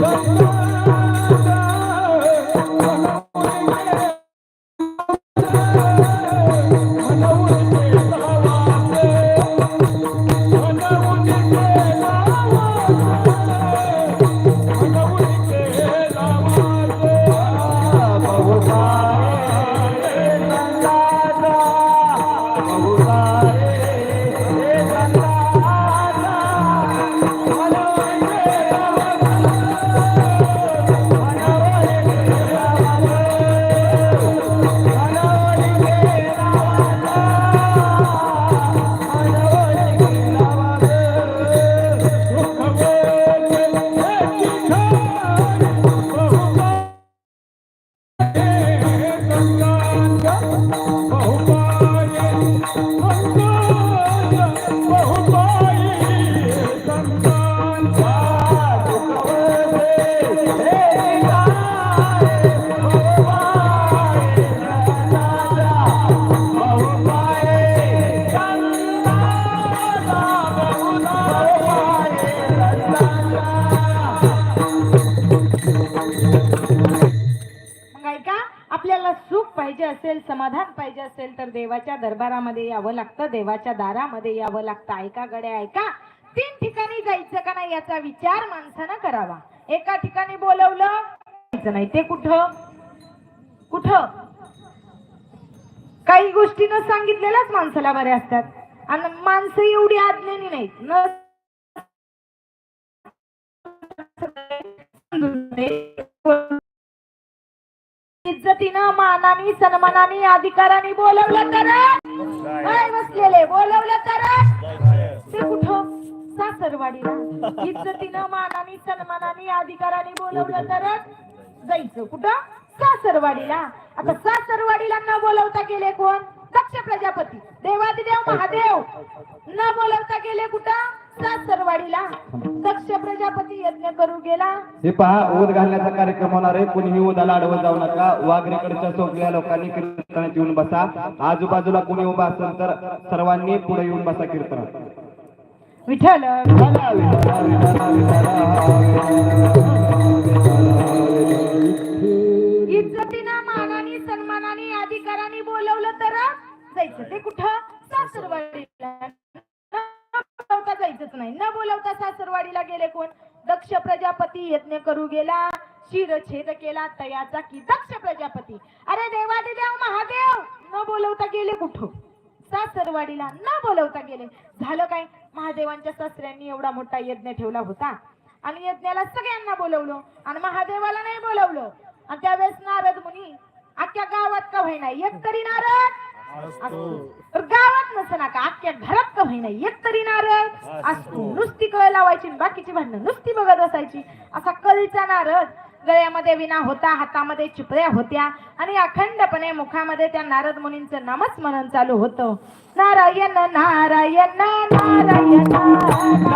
Thank. असेल समाधान पाहिजे असेल तर देवाच्या दरबारामध्ये यावं लागतं देवाच्या दारामध्ये यावं लागतं. ऐका गड्या ऐका. तीन ठिकाणी जायचं का नाही याचा विचार माणसानं करावा. एका ठिकाणी बोलवलं नाही. ते कुठं? कुठं? काही गोष्टी न सांगितलेल्याच माणसाला बऱ्या असतात. आणि माणसं एवढी आज्ञानी नाहीत. न मानाने सन्मानाने अधिकाराने बोलवलं तर? काय बसलेले? बोलवलं तर? ते कुठं? सासरवाडीला. इज्जतीनं मानाने सन्मानाने अधिकाराने बोलवलं तर? जायचं कुठं? सासरवाडीला. आता सासरवाडीला न बोलवता गेले कोण? दक्ष प्रजापती. देवादिदेव महादेव. न बोलवता गेले कुठं? सासरवाडीला. दक्ष प्रजापती यज्ञ करू गेला हे पहा ओद घालण्याचा कार्यक्रम होणार आहे कुणीही ओदाला अडवत जाऊ नका वाघरेकडच्या सोपल्या लोकांनी कीर्तनात येऊन बसा आजूबाजूला कोणी उभा असेल तर सर्वांनी पुढे येऊन बसा कीर्तनात विठ्ठल बोलवता नाही. न बोलवता सासरवाडीला गेले कोण? दक्ष प्रजापती यज्ञ करू गेला. शिरछेद केला तयाचा की दक्ष प्रजापती. अरे देवादिदेव महादेव! न बोलवता गेले कुठं? सासरवाडीला न बोलवता गेले. झालं काय? महादेवांच्या सासऱ्यांनी एवढा मोठा यज्ञ ठेवला होता. आणि यज्ञाला सगळ्यांना बोलवलं. आणि महादेवाला नाही बोलवलं. आणि त्यावेळेस नारद मुनी अख्ख्या गावात का व्हायना एक तरी नारद! असतो. गावात नसे ना का अख्ख्या घरात का होईना? एक तरी नारद असतो. नुसती कळ लावायची आणि बाकीची भांडणं नुसती बघत असायची असा कळीचा नारद गळ्यामध्ये विना होता हातामध्ये चिपळ्या होत्या आणि अखंडपणे मुखामध्ये त्या नारद मुनींचं नामस्मरण चालू होतं. नारायण नारायण नारायण नारायण.